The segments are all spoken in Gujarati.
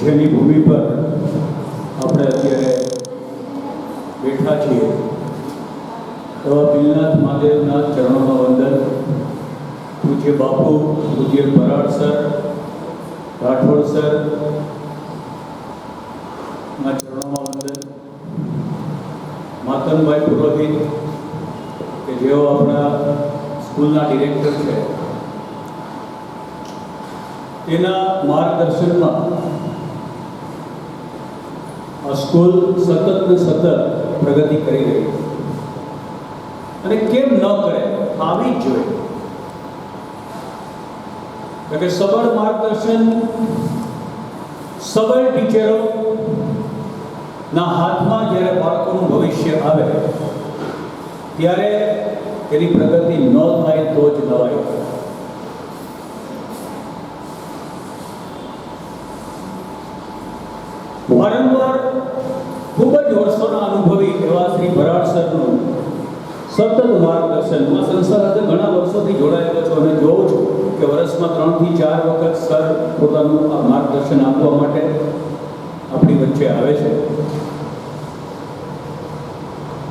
જેની ભૂમિ પર આપણે અત્યારે બેઠા છીએ. એવા બિલનાથ મહાદેવના ચરણોમાં વંદન. પૂજ્ય બાપુ, પૂજ્ય બરાડ સર, રાઠોડ સર, ના ચરણોમાં વંદન. માતનભાઈ પુરોહિત, કે જેઓ આપણા સ્કૂલના ડિરેક્ટર છે. તેના માર્ગદર્શનમાં સ્કૂલ સતત ને સતત પ્રગતિ કરી રહી અને કેમ ન કરે? આવી જ જોઈએ. કારણ કે સબળ માર્ગદર્શન, સબળ ટીચરો ના હાથમાં જ્યારે બાળકોનું ભવિષ્ય આવે, ત્યારે એની પ્રગતિ ન થાય તો જ નવાય વારંવાર ખૂબ જ વર્ષોના અનુભવી એવા શ્રી ભરાડ સરનું સતત માર્ગદર્શન. સંસ્થા સાથે ઘણા વર્ષોથી જોડાયેલો છું અને જોઉં છું કે વર્ષમાં ત્રણથી ચાર વખત સર પોતાનું આ માર્ગદર્શન આપવા માટે આપણી વચ્ચે આવે છે.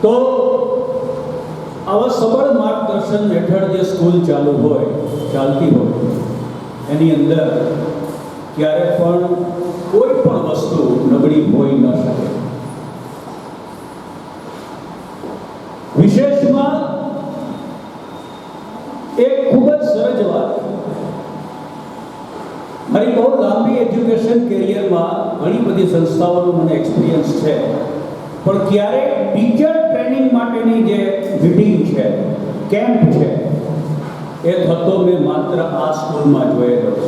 તો આવા સબળ માર્ગદર્શન હેઠળ જે સ્કૂલ ચાલુ હોય, ચાલતી હોય, એની અંદર ક્યારે પણ કોઈ પણ વસ્તુ નબળી હોઈ ન શકે. વિશેષમાં એક ખૂબ જ સહજ વાત મારી બહુ લાંબી એજ્યુકેશન કેરિયરમાં ઘણી બધી સંસ્થાઓનો મને એક્સપિરિયન્સ છે. પણ ક્યારેક ટીચર ટ્રેનિંગ માટેની જે મીટિંગ છે કેમ્પ છે, એ થતો મેં માત્ર આ સ્કૂલમાં જોયેલો છે.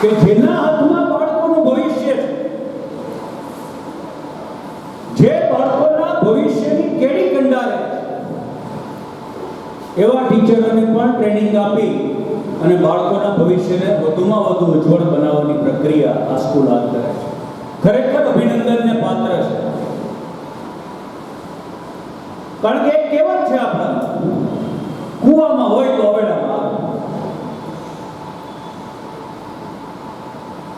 કે જેના હાથમાં બાળકોનું ભવિષ્ય છે, જે બાળકોના ભવિષ્યની કેડી કંડારે એવા ટીચરોને પણ ટ્રેનિંગ આપી અને બાળકોના ભવિષ્યને વધુમાં વધુ ઉજ્જવળ બનાવવાની પ્રક્રિયા આ સ્કૂલ હાથ ધરે છે. ખરેખર અભિનંદનને પાત્ર છે. કારણ કે એક છે આપણા કૂવામાં હોય તો અવેડામાં આવે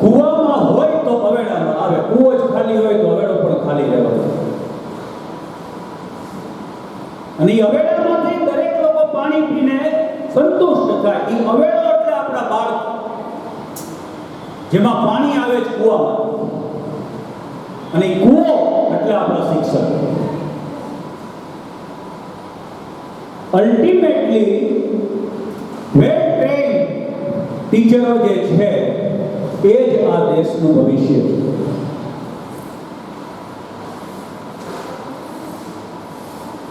કૂવામાં હોય તો અવેડામાં આવે કૂવો જ ખાલી હોય તો અવેડો પણ ખાલી રહેવાનો અને અવેડામાંથી દરેક લોકો પાણી પીને સંતુષ્ટ થાય. એ અવેડો એટલે આપણા બાળક. જેમાં પાણી આવે છે કૂવામાં. અને કૂવો એટલે આપણા શિક્ષક. અલ્ટિમેટલી વેલ ટ્રેન ટીચરો જે છે, એ જ આ દેશનું ભવિષ્ય છે.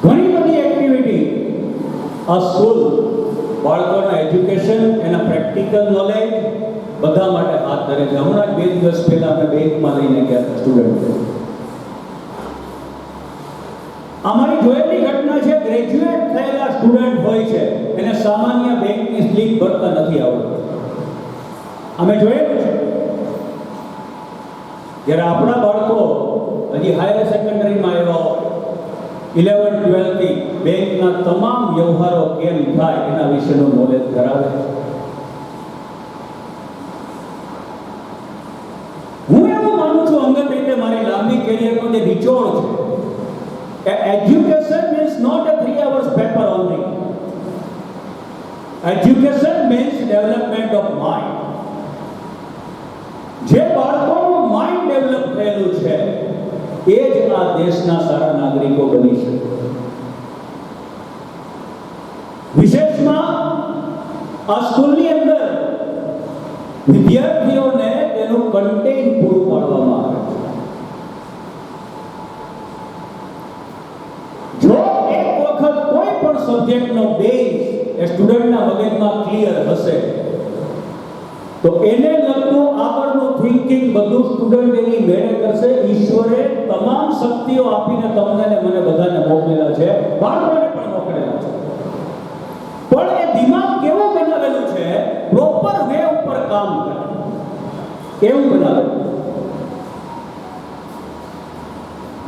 ઘણી આ સ્કૂલ બાળકોના એજ્યુકેશન એના પ્રેક્ટિકલ નોલેજ બધા માટે હાથ ધરે છે. હમણાં બે દિવસ પહેલા અમે બેંકમાં લઈને ગયા હતા સ્ટુડન્ટ. અમારી જોયેલી ઘટના છે ગ્રેજ્યુએટ થયેલા સ્ટુડન્ટ હોય છે, એને સામાન્ય બેંકની સ્લીપ ભરતા નથી આવડતું. અમે જોયેલું છે. જ્યારે આપણા બાળકો હજી હાયર સેકન્ડરીમાં આવ્યા ઇલેવન ટ્વેલ્થથી બેંકના તમામ વ્યવહારો કેમ થાય એના વિશેનું નોલેજ ધરાવે હું એવું માનું છું, અંગત રીતે મારી લાંબી કેરિયરનો જે નિચોડ છે education means not a three hours paper only education means development of mind જે બાળકોનું માઇન્ડ ડેવલપ થયેલું છે, એ જ આ દેશના સારા વિશેષમાં આ સ્કૂલની અંદર વિદ્યાર્થીઓને તેનું કન્ટેન્ટ પૂરું પાડવામાં આવે છે. જો એક વખત કોઈ પણ સબ્જેક્ટનો બેઝ એ સ્ટુડન્ટના મગજમાં ક્લિયર હશે, તો એને લગતું આગળનું થિંકિંગ બધું સ્ટુડન્ટ એની મેળે કરશે. ઈશ્વરે તમામ શક્તિઓ આપીને તમને મને બધાને મોકલેલા છે. બાળકોને પણ મોકલેલા છે. પણ એ દિમાગ કેવું બનાવેલું છે? પ્રોપર વે ઉપર કામ કરે. એવું બનાવેલું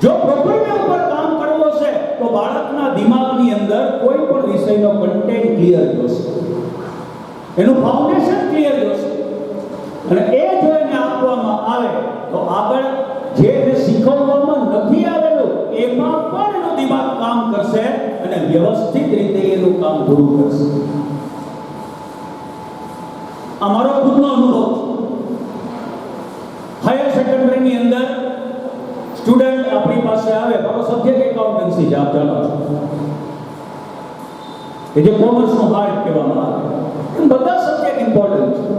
જો પ્રોપર વે ઉપર કામ કરવું છે, તો બાળકના દિમાગની અંદર કોઈ પણ વિષયનો કન્ટેન્ટ ક્લિયર જોશે એનું ફાઉન્ડેશન ક્લિયર જોશે અને એ જો એને આપવામાં આવે, તો આગળ જે શીખવવામાં નથી આવેલું, એમાં પણ એનું દિમાગ કામ કરશે. અને વ્યવસ્થિત રીતે એનું કામ પૂરું કરશે. આ મારો ખુદનો અનુભવ. હાયર સેકન્ડરીની અંદર સ્ટુડન્ટ આપણી પાસે આવે, મારો સબ્જેક્ટ એકાઉન્ટન્સી છે, આપ જાણો છો. કે જે કોમર્સનો હાર્ટ કહેવામાં આવે. બધા સબ્જેક્ટ ઇમ્પોર્ટન્ટ છે.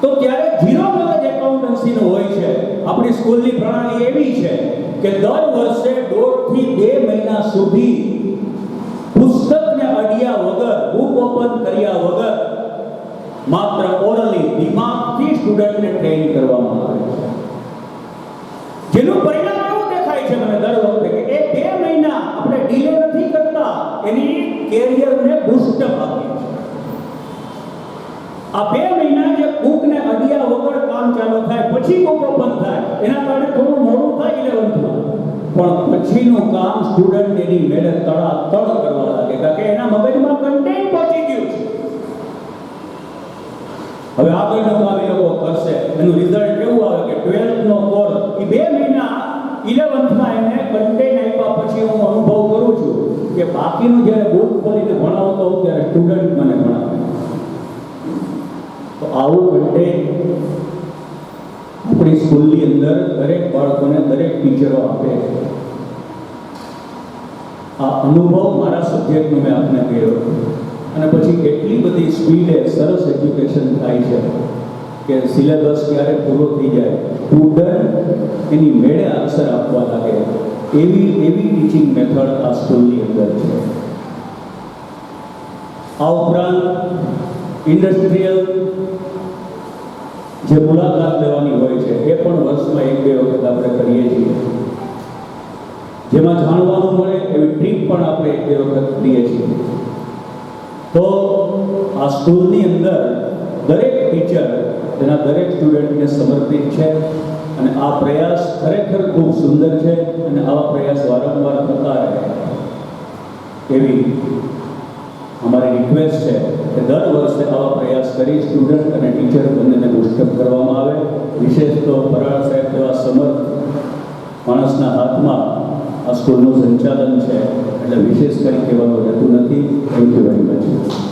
તો ત્યારે ઝીરો નોલેજ એકાઉન્ટન્સીનું હોય આપણી સ્કૂલની પ્રણાલી એવી છે કે દર વર્ષે દોઢથી બે મહિના સુધી પુસ્તકને અડ્યા વગર, બુક ઓપન કર્યા વગર માત્ર ઓરલી દિમાગથી સ્ટુડન્ટને ટ્રેન કરવામાં આવે છે. જેનું પરિણામ એવું દેખાય છે મને દર વખતે કે એ બે મહિના આપણે ડીલે નથી કરતા, એની કેરિયરને બૂસ્ટઅપ આપીએ છીએ આ બે મહિના જે બુકને અડ્યા વગર કામ ચાલુ થાય પછી બુક ઓપન થાય. એના કારણે થોડું મોડું થાય ઇલેવન્થમાં પણ પછીનું કામ સ્ટુડન્ટ એની મેળે તળ કરવા લાગે. કારણ કે એના મગજમાં કન્ટેન્ટ પહોંચી ગયું છે. હવે આગળનું કામ એ લોકો કરશે એનું રિઝલ્ટ કેવું આવે કે ટ્વેલ્થનો કોર્સ એ બે મહિના ઇલેવન્થમાં એને કન્ટેન્ટ આપ્યા પછી હું અનુભવ કરું છું કે બાકીનું જ્યારે બુક ખોલીને ભણાવતો હોઉં ત્યારે સ્ટુડન્ટ મને ભણાવે તો આવું કન્ટેન્ટ આપણી સ્કૂલની અંદર દરેક બાળકોને દરેક ટીચરો આપે આ અનુભવ મારા સબ્જેક્ટનો મેં આપને કહ્યો અને પછી એટલી બધી સ્પીડે સરસ એજ્યુકેશન થાય છે કે સિલેબસ ક્યારે પૂરો થઈ જાય. સ્ટુડન્ટ એની મેળે અક્ષર આપવા લાગે. એવી એવી ટીચિંગ મેથડ આ સ્કૂલની અંદર છે. આ ઉપરાંત ઇન્ડસ્ટ્રીયલ જે મુલાકાત પણ વર્ષમાં એક બે વખત આપણે કરીએ છીએ. જેમાં જાણવાનું મળે એવી ટ્રીપ પણ આપણે એક બે વખત કરીએ છીએ. તો આ સ્કૂલની અંદર દરેક ટીચર તેના દરેક સ્ટુડન્ટને સમર્પિત છે અને આ પ્રયાસ ખરેખર ખૂબ સુંદર છે અને આવા પ્રયાસ વારંવાર થતા રહે. એવી અમારી રિક્વેસ્ટ છે કે દર વર્ષે આવા પ્રયાસ કરી સ્ટુડન્ટ અને ટીચર બંનેને બુસ્ટઅપ કરવામાં આવે. વિશેષ તો ફરાળ સાહેબ જેવા સમર્થ માણસના હાથમાં આ સ્કૂલનું સંચાલન છે. એટલે વિશેષ કંઈ કહેવાનું રહેતું નથી. Thank you very much